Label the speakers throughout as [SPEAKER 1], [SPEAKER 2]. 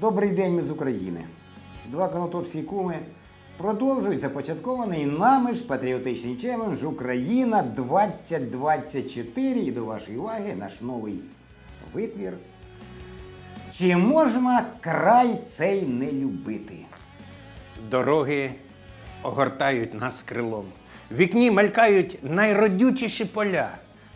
[SPEAKER 1] Добрий день ми з України. Два конотопські куми продовжують започаткований нами ж патріотичний челендж Україна 2024. І до вашої уваги наш новий витвір. Чи можна край цей не любити?
[SPEAKER 2] Дороги огортають нас крилом. В вікні мелькають найродючіші поля.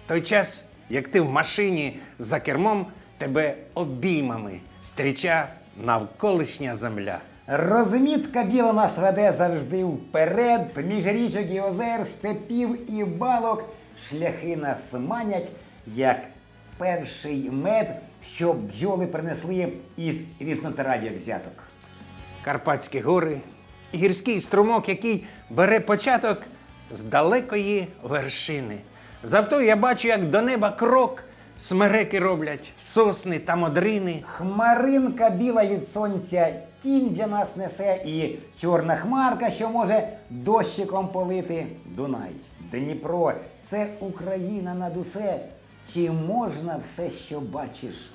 [SPEAKER 2] Той час, як ти в машині за кермом, тебе обіймами стріча навколишня земля.
[SPEAKER 1] Розмітка біла нас веде завжди вперед, між річок і озер, степів і балок. Шляхи нас манять, як перший мед, що бджоли принесли із різнотрав'я взяток.
[SPEAKER 2] Карпатські гори, гірський струмок, який бере початок з далекої вершини. Завто я бачу, як до неба крок смереки роблять, сосни та модрини.
[SPEAKER 1] Хмаринка біла від сонця тінь для нас несе, і чорна хмарка, що може дощиком полити. Дунай, Дніпро, це Україна над усе. Чи можна все, що бачиш,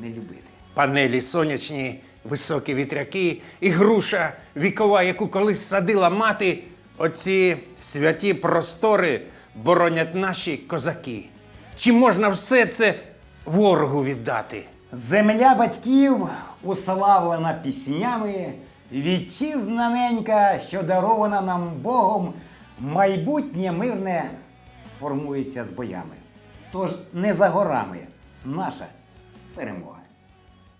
[SPEAKER 1] не любити?
[SPEAKER 2] Панелі сонячні, високі вітряки і груша вікова, яку колись садила мати. Оці святі простори боронять наші козаки. Чи можна все це ворогу віддати?
[SPEAKER 1] Земля батьків уславлена піснями, вітчизна ненька, що дарована нам Богом, майбутнє мирне формується з боями. Тож не за горами наша перемога.